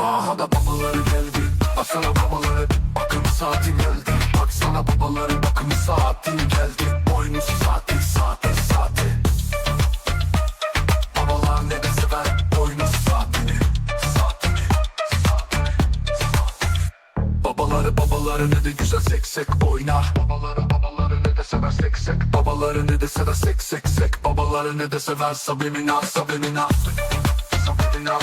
Aha da babaları geldi. Baksana babaları Bakın saatin geldi. Baksana babaları Bakın saatin geldi. Boynu saati saati saati. Babalar ne de sever Boynu saatini Saatini Saatini Babaları babaları ne de güzel seksek oynar Babaları babaları ne de sever seksek Babaları ne de sever seksek sek Babaları ne de sever sabimina sabimina. Sabimina.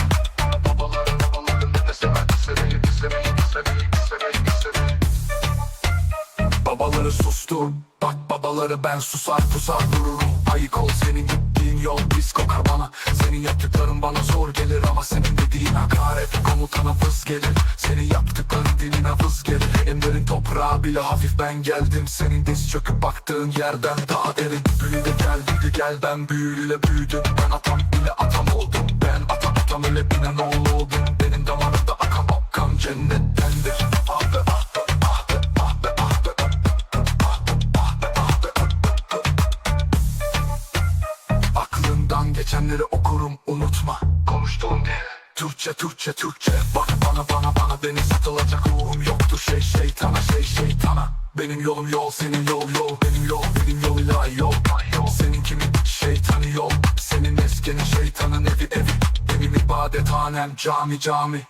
Babaları sustum Bak babaları ben susar pusar dururum. Ayık ol senin gittiğin yol pis kokar bana. Senin yaptıkların bana zor gelir Ama senin dediğin hakaret komutana vız gelir. Senin yaptıkların diline vız gelir. Emlerin toprağı bile hafif ben geldim. Senin diz çöküp baktığın yerden daha derin. Büyü de gel gel ben büyüyle büyüdüm. Ben atam bile atam oldum. Ben atam atam öyle binen oğlu oldum. Benim geçenleri okurum unutma. Konuştuğum değil Türkçe Türkçe Türkçe. Bak bana bana bana benim satılacak ruhum yoktur. Şey şeytana şey şeytana. Benim yolum yol senin yol yol. Benim yol benim yol ilahi yol. Senin kimin şeytanı yol. Senin meskenin şeytanın evi evi. Benim ibadethanem cami cami.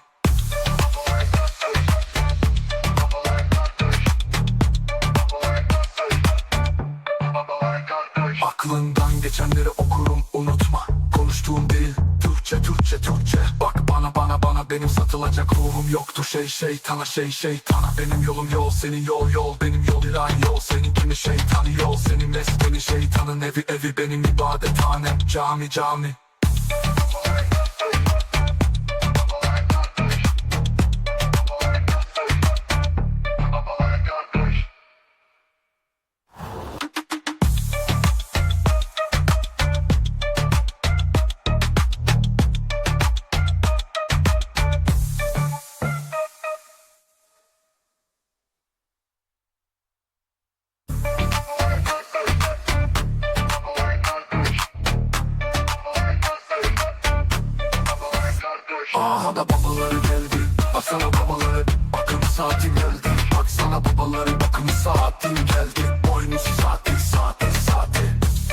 Aklından geçenleri okurum Konuştuğum değil Türkçe Türkçe Türkçe. Bak bana bana bana benim satılacak ruhum yoktur. Şey şeytana şey şeytana. Benim yolum yol senin yol yol. Benim yol ilahi yol. Senin kimi şeytanı yol. Senin meskenin şeytanın evi evi Benim ibadethanem cami cami Aha da babaları geldi. Baksana babaları bakım saatin geldi. Baksana babaları bakım saatin geldi